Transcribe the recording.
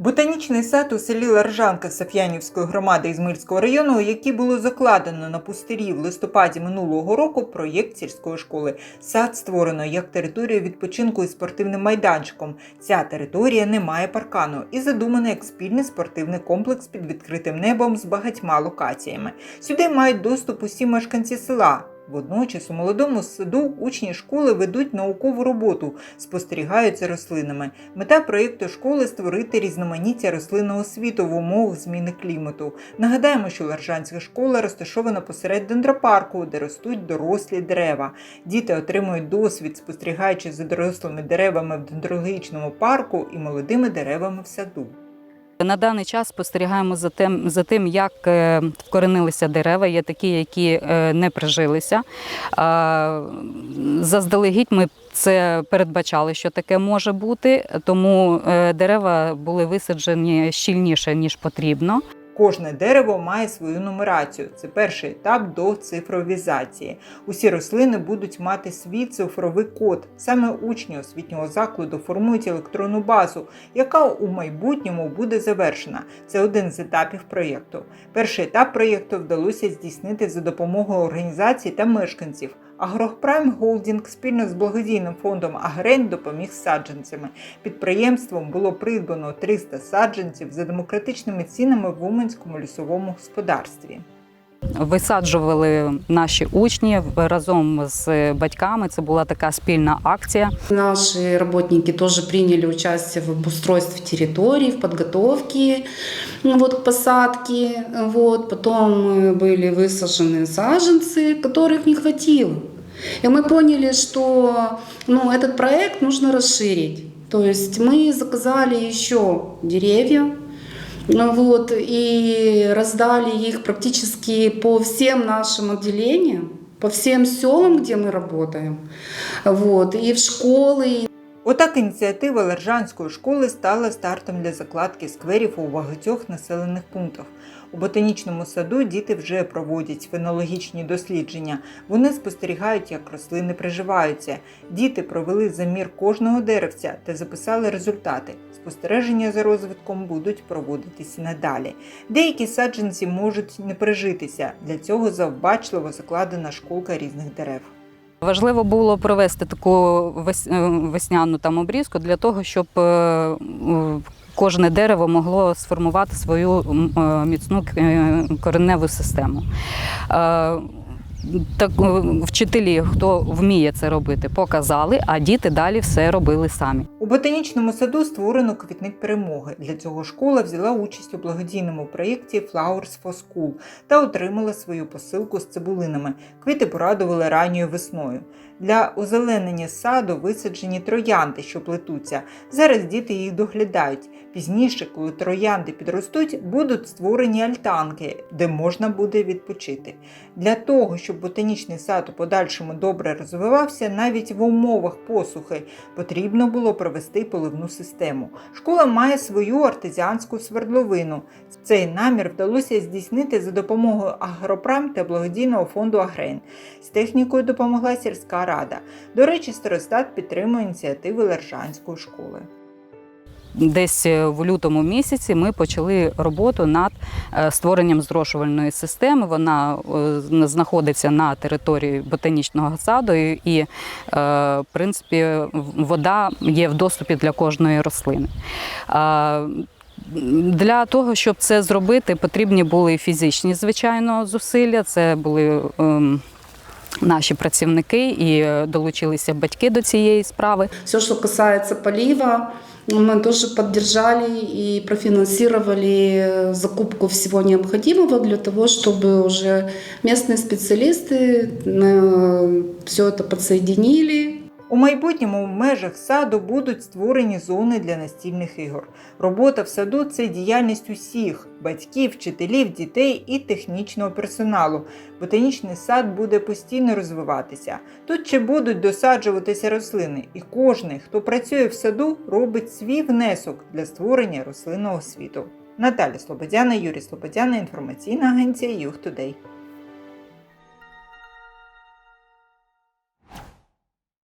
Ботанічний сад у селі Ларжанка Саф'янівської громади Ізмильського району, який було закладено на пустирі в листопаді минулого року, проєкт сільської школи. Сад створено як територію відпочинку і спортивним майданчиком. Ця територія не має паркану і задумана як спільний спортивний комплекс під відкритим небом з багатьма локаціями. Сюди мають доступ усі мешканці села. Водночас у молодому саду учні школи ведуть наукову роботу, спостерігають за рослинами. Мета проєкту школи створити різноманіття рослинного світу в умовах зміни клімату. Нагадаємо, що Ларжанська школа розташована посеред дендропарку, де ростуть дорослі дерева. Діти отримують досвід, спостерігаючи за дорослими деревами в дендрологічному парку і молодими деревами в саду. На даний час спостерігаємо за тим, за тим, як е, вкоренилися дерева. Є такі, які е, не прижилися. Заздалегідь ми це передбачали, що таке може бути, тому е, дерева були висаджені щільніше ніж потрібно. Кожне дерево має свою нумерацію. Це перший етап до цифровізації. Усі рослини будуть мати свій цифровий код. Саме учні освітнього закладу формують електронну базу, яка у майбутньому буде завершена. Це один з етапів проєкту. Перший етап проєкту вдалося здійснити за допомогою організацій та мешканців. Агрохпрайм Холдінг спільно з благодійним фондом Агрень допоміг з саджанцями. Підприємством було придбано 300 саджанців за демократичними цінами в Уманському лісовому господарстві. Висаджували наші учні разом з батьками. Це була така спільна акція. Наши работники тоже приняли участие в обустройстве территории, в подготовке ну, вот, к посадке. Вот. Потом э, были высажены саженцы, которых не хватило. И мы поняли, что ну, этот проект нужно расширить. То есть мы заказали еще деревья, ну вот, и раздали их практически по всем нашим отделениям, по всем селам, где мы работаем. Вот, и в школы, Отак ініціатива Лержанської школи стала стартом для закладки скверів у багатьох населених пунктах. У ботанічному саду діти вже проводять фенологічні дослідження. Вони спостерігають, як рослини приживаються. Діти провели замір кожного деревця та записали результати. Спостереження за розвитком будуть проводитися надалі. Деякі саджанці можуть не прижитися. Для цього завбачливо закладена школка різних дерев. Важливо було провести таку е, весняну там обрізку для того, щоб е, кожне дерево могло сформувати свою е, міцну кореневу систему. Так, е, вчителі, хто вміє це робити, показали, а діти далі все робили самі. У ботанічному саду створено квітник перемоги. Для цього школа взяла участь у благодійному проєкті Flowers for School та отримала свою посилку з цибулинами. Квіти порадували ранньою весною. Для озеленення саду висаджені троянди, що плетуться. Зараз діти їх доглядають. Пізніше, коли троянди підростуть, будуть створені альтанки, де можна буде відпочити. Для того, щоб ботанічний сад у подальшому добре розвивався, навіть в умовах посухи, потрібно було провести поливну систему. Школа має свою артезіанську свердловину. Цей намір вдалося здійснити за допомогою Агропрам та благодійного фонду Агрейн. З технікою допомогла сільська рада. До речі, старостат підтримує ініціативи Лержанської школи. Десь е, в лютому місяці ми почали роботу над е, створенням зрошувальної системи. Вона е, знаходиться на території ботанічного саду, і, в принципі, вода є в доступі для кожної рослини. Для того, щоб це зробити, потрібні були фізичні, звичайно, зусилля. Це були ем, наші працівники і долучилися батьки до цієї справи. все, что касается полива, мы тоже поддержали и профинансировали закупку всего необходимого для того, чтобы уже местные специалисты все это подсоединили, У майбутньому в межах саду будуть створені зони для настільних ігор. Робота в саду це діяльність усіх батьків, вчителів, дітей і технічного персоналу. Ботанічний сад буде постійно розвиватися. Тут ще будуть досаджуватися рослини, і кожен, хто працює в саду, робить свій внесок для створення рослинного світу. Наталя Слободяна, Юрій Слободяна, інформаційна агенція Юг.